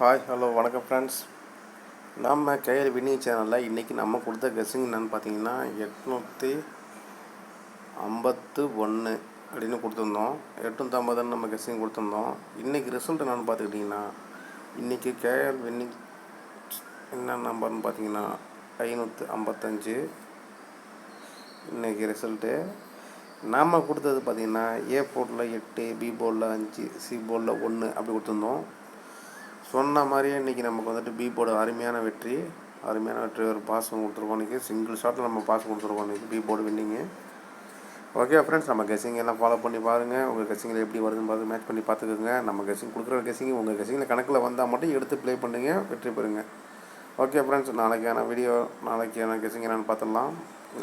Hi hello வணக்கம் friends நம்ம கையில் வினி சேனலில் இன்றைக்கி நம்ம கொடுத்த கெஸ்ஸிங் என்னென்னு பார்த்தீங்கன்னா எட்நூற்றி ஐம்பத்து ஒன்று அப்படின்னு கொடுத்துருந்தோம். எட்நூற்றி ஐம்பதுன்னு நம்ம கெஸ்ஸிங் கொடுத்துருந்தோம். இன்றைக்கி ரிசல்ட் என்னென்னு பார்த்துக்கிட்டிங்கன்னா இன்றைக்கி கேஎல் வினி என்ன நம்பர்னு பார்த்தீங்கன்னா ஐநூற்று ஐம்பத்தஞ்சு இன்றைக்கி ரிசல்ட்டு நாம் கொடுத்தது பார்த்திங்கன்னா ஏ போர்டில் எட்டு பி போர்டில் அஞ்சு சி போர்டில் ஒன்று அப்படி கொடுத்துருந்தோம். சொன்ன மாதிரியே இன்றைக்கி நமக்கு வந்துட்டு பிபோர்டு அருமையான வெற்றி. அருமையான வெற்றி. ஒரு பாஸ் கொடுத்துருக்கோம் இன்றைக்கி சிங்கிள் ஷாட்டில் நம்ம பாஸ் கொடுத்துருக்கோம் இன்றைக்கி B board winning okay friends நம்ம கெஸிங் எல்லாம் ஃபாலோ பண்ணி பாருங்கள் உங்கள் கெஸிங்கில் எப்படி வருதுன்னு பார்த்து மேட்ச் பண்ணி பார்த்துக்கோங்க. நம்ம கெஸிங் கொடுக்குற கெஸிங் உங்கள் கெஸிங்கில் கணக்கில் வந்தால் மட்டும் எடுத்து ப்ளே பண்ணுங்கள் வெற்றி பெறுங்க. ஓகே ஃப்ரெண்ட்ஸ் நாளைக்கான வீடியோ நாளைக்கான கெஸிங் என்னென்னு பார்த்துடலாம்.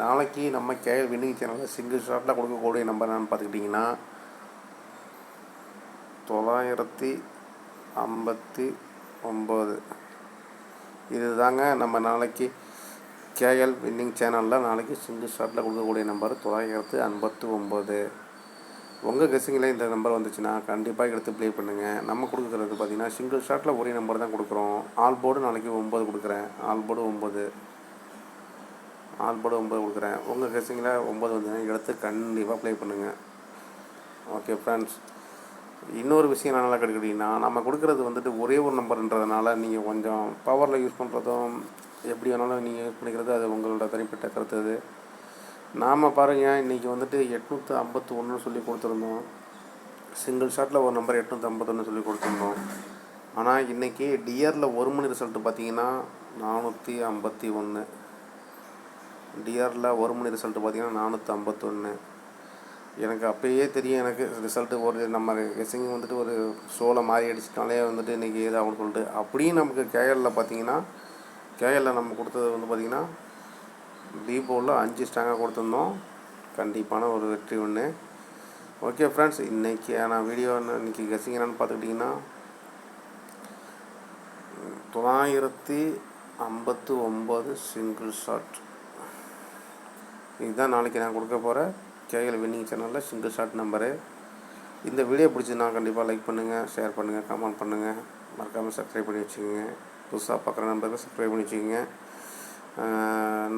நாளைக்கு நம்ம கேஎல் வின்னிங் சேனலில் சிங்கிள் ஷாட்டில் கொடுக்கக்கூடிய நம்பர் என்னென்னு பார்த்துக்கிட்டிங்கன்னா தொள்ளாயிரத்தி ஐம்பத்தி ஒம்பது. இது தாங்க நம்ம நாளைக்கு கேஎல் வின்னிங் சேனலில் நாளைக்கு சிங்கிள் ஷாட்டில் கொடுக்கக்கூடிய நம்பர் தொள்ளாயிரத்து ஐம்பத்து ஒம்பது. உங்கள் கெஸ்ஸிங்கில் இந்த நம்பர் வந்துச்சுன்னா கண்டிப்பாக எடுத்து ப்ளே பண்ணுங்கள் நம்ம கொடுக்குறது பார்த்திங்கன்னா சிங்கிள் ஷாட்டில் ஒரே நம்பர் தான் கொடுக்குறோம். ஆல் போர்டு நாளைக்கு ஒம்பது கொடுக்குறேன். ஆல் போர்டு ஒம்பது. ஆல் போர்டு ஒம்பது கொடுக்குறேன். உங்கள் கெஸ்ஸிங்கில் ஒம்பது வந்து எடுத்து கண்டிப்பாக ப்ளே பண்ணுங்கள் ஓகே ஃப்ரெண்ட்ஸ். இன்னொரு விஷயம் என்ன நல்லா நம்ம கொடுக்குறது வந்துட்டு ஒரே ஒரு நம்பர்ன்றதுனால நீங்கள் கொஞ்சம் பவரில் யூஸ் பண்ணுறதும் எப்படி வேணாலும் நீங்கள் யூஸ் பண்ணிக்கிறது அது உங்களோட தனிப்பட்ட கருத்து அது. நாம் பாருங்கள் இன்றைக்கி வந்துட்டு எட்நூற்று ஐம்பத்து ஒன்று சொல்லி கொடுத்துருந்தோம். சிங்கிள் ஷாட்டில் ஒரு நம்பர் எட்நூற்றி ஐம்பத்தொன்று சொல்லி கொடுத்துருந்தோம். ஆனால் இன்றைக்கி டிஆரில் ஒரு மணி ரிசல்ட்டு பார்த்தீங்கன்னா நானூற்றி ஐம்பத்தி ஒன்று டிஆரில் ஒரு மணி ரிசல்ட்டு பார்த்தீங்கன்னா நானூற்றி ஐம்பத்தொன்று எனக்கு அப்போயே தெரியும் எனக்கு ரிசல்ட்டு ஒரு நம்ம கெஸிங் வந்துட்டு ஒரு ஷோவில் மாறி அடிச்சிட்டாலே வந்துட்டு இன்றைக்கி ஏதாகும்னு சொல்லிட்டு. அப்படியும் நமக்கு கேஎல்லில் பார்த்தீங்கன்னா கேஎல்லில் நம்ம கொடுத்தது வந்து பார்த்திங்கன்னா தீபோவில் அஞ்சு ஸ்டாங்காக கொடுத்துருந்தோம். கண்டிப்பான ஒரு வெற்றி ஒன்று ஓகே ஃப்ரெண்ட்ஸ் இன்றைக்கி நான் வீடியோ இன்றைக்கி கெஸிங் என்னென்னு பார்த்துக்கிட்டிங்கன்னா தொள்ளாயிரத்தி ஐம்பத்து ஒம்பது சிங்கிள் ஷாட் இதுதான் நாளைக்கு நான் கொடுக்க போகிற கேஎல் வின்னிங் சேனலில் சிங்கிள் ஷாட் நம்பரு. இந்த வீடியோ பிடிச்சதுன்னா கண்டிப்பாக லைக் பண்ணுங்கள் ஷேர் பண்ணுங்கள் கமெண்ட் பண்ணுங்கள் மறக்காமல் சப்ஸ்கிரைப் பண்ணி வச்சுக்கோங்க. புதுசாக பார்க்குற நம்பருக்கு சப்ஸ்கிரைப் பண்ணி வச்சுக்கோங்க.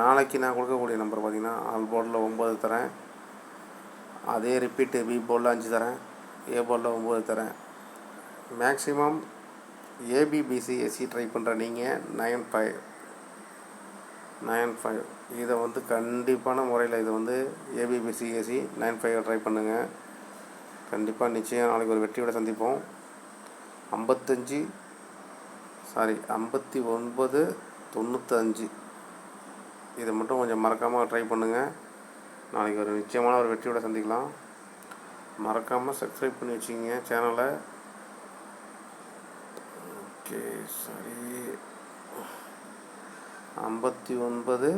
நாளைக்கு நான் கொடுக்கக்கூடிய நம்பர் பார்த்திங்கன்னா ஆல் போர்டில் ஒம்பது தரேன். அதே ரிப்பீட்டு பி போர்டில் அஞ்சு தரேன். ஏ போர்டில் ஒம்பது தரேன். மேக்ஸிமம் ஏபிபிசி எஸ்சி ட்ரை பண்ணுற நீங்கள் நைன் ஃபைவ் நைன் ஃபைவ் இதை வந்து கண்டிப்பான முறையில் இதை வந்து ஏபிபிசிஎஸ்சி நைன் ஃபைவ் ட்ரை பண்ணுங்கள் கண்டிப்பாக நிச்சயம் நாளைக்கு ஒரு வெற்றியோட சந்திப்போம். ஐம்பத்தஞ்சு சாரி ஐம்பத்தி ஒன்பது தொண்ணூற்றஞ்சு இதை மட்டும் கொஞ்சம் மறக்காமல் ட்ரை பண்ணுங்கள் நாளைக்கு ஒரு நிச்சயமான ஒரு வெற்றியோட சந்திக்கலாம். மறக்காமல் சப்ஸ்கிரைப் பண்ணி வச்சுக்கிங்க சேனலை ஓகே சரி ஐம்பத்தி ஒன்பது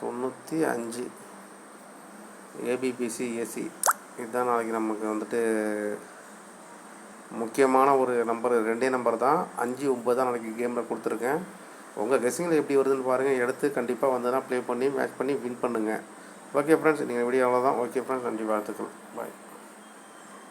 தொண்ணூற்றி அஞ்சு. ஏபிபிசி ஏசி இதுதான் நாளைக்கு நமக்கு வந்துட்டு முக்கியமான ஒரு நம்பர். ரெண்டே நம்பர் தான். அஞ்சு ஒம்பது தான் நாளைக்கு கேமில் கொடுத்துருக்கேன். உங்கள் கெஸ்ஸிங்கில் எப்படி வருதுன்னு பாருங்கள் எடுத்து கண்டிப்பாக வந்ததுன்னா ப்ளே பண்ணி மேட்ச் பண்ணி வின் பண்ணுங்கள் ஓகே ஃப்ரெண்ட்ஸ் நீங்கள் வீடியோ அவ்வளோதான் ஓகே ஃப்ரெண்ட்ஸ் நன்றி வாழ்த்துக்கள். பாய்